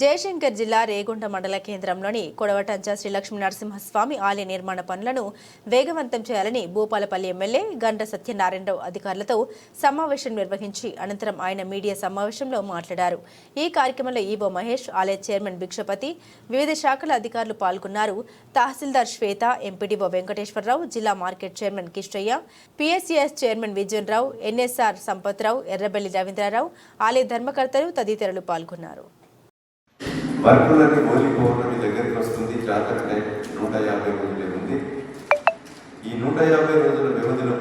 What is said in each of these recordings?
జయశంకర్ జిల్లా రేగుంట మండల కేంద్రంలోని కొడవటంచ శ్రీ లక్ష్మీ నరసింహస్వామి ఆలయ నిర్మాణ పనులను వేగవంతం చేయాలని భూపాలపల్లి ఎమ్మెల్యే గండ సత్యనారాయణరావు అధికారులతో సమావేశం నిర్వహించి అనంతరం ఆయన మీడియా సమావేశంలో మాట్లాడారు. ఈ కార్యక్రమంలో ఈవో మహేష్ ఆలయ చైర్మన్ భిక్షపతి వివిధ శాఖల అధికారులు పాల్గొన్నారు. తహసీల్దార్ శ్వేత ఎంపీడీఓ వెంకటేశ్వరరావు జిల్లా market chairman Kistaiah PSCS chairman Vijayan Rao NSR Sampathrao Errabelli Ravindrarao ఆలయ ధర్మకర్తలు తదితరులు పాల్గొన్నారు. వర్కులన్నీ హోలీ పౌర్ణమి దగ్గరికి వస్తుంది. జాతర టైం నూట యాభై రోజులే ఉంది. ఈ నూట యాభై రోజుల వ్యవధిలో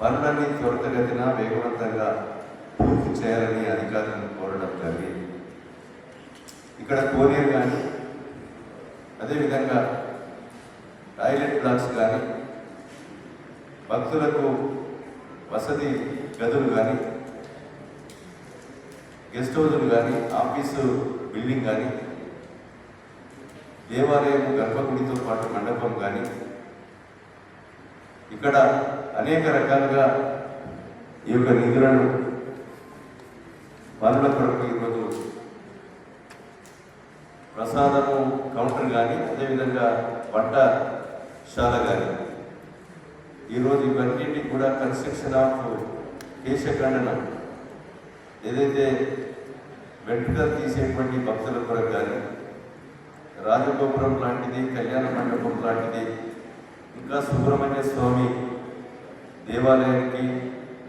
పనులన్నీ త్వరితగతిన వేగవంతంగా పూర్తి చేయాలని అధికారులను కోరడం జరిగింది. ఇక్కడ కోనేరు కానీ అదేవిధంగా టాయిలెట్ బ్లాక్స్ కానీ భక్తులకు వసతి గదులు కానీ గెస్ట్ హౌజులు కానీ ఆఫీసు బిల్డింగ్ కానీ దేవాలయం గర్భగుడితో పాటు మండపం కానీ ఇక్కడ అనేక రకాలుగా ఈ యొక్క నిధులను పనుల కొరకు ఈరోజు ప్రసాదము కౌంటర్ కానీ అదేవిధంగా వంటశాల కానీ ఈరోజు ఇవన్నింటికి కూడా కన్స్ట్రక్షన్ ఆఫ్ కేశఖండనం. ఏదైతే వెంట్రుకలు తీసేటువంటి భక్తుల కొరకు కానీ లాంటిది కళ్యాణ మండపం లాంటిది ఇంకా సుబ్రహ్మణ్య స్వామి దేవాలయానికి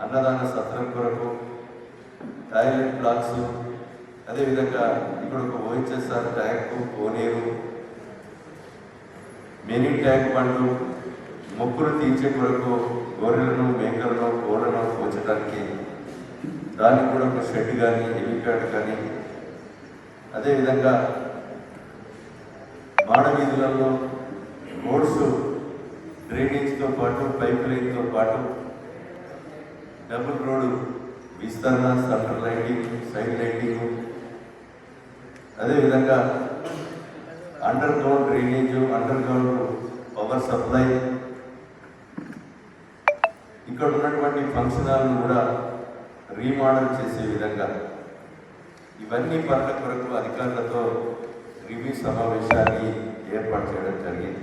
అన్నదాన సత్రం కొరకు టాయిలెట్ బ్లాక్స్ అదేవిధంగా ఇక్కడ ఒక ఓహెచ్ఎస్ఆర్ ట్యాంకు కోనేరు మినీ ట్యాంక్ బండ్లు మొక్కులు తీర్చే కొరకు గొర్రెలను మేకలను కోళ్ళను పోచడానికి దానికి కూడా ఒక షెడ్ కానీ హెలిప్యాడ్ కానీ అదేవిధంగా మాడవీధులలో రోడ్స్ డ్రైనేజ్తో పాటు పైప్ లైన్తో పాటు డబుల్ రోడ్డు విస్తరణ సెంటర్ లైటింగ్ సైడ్ లైటింగ్. అదేవిధంగా underground drainage underground power supply. ఇక్కడ ఉన్నటువంటి ఫంక్షన్ హాల్ను కూడా రీమోడల్ చేసే విధంగా ఇవన్నీ పనుల కొరకు అధికారులతో సమావేశాన్ని ఏర్పాటు చేయడం జరిగింది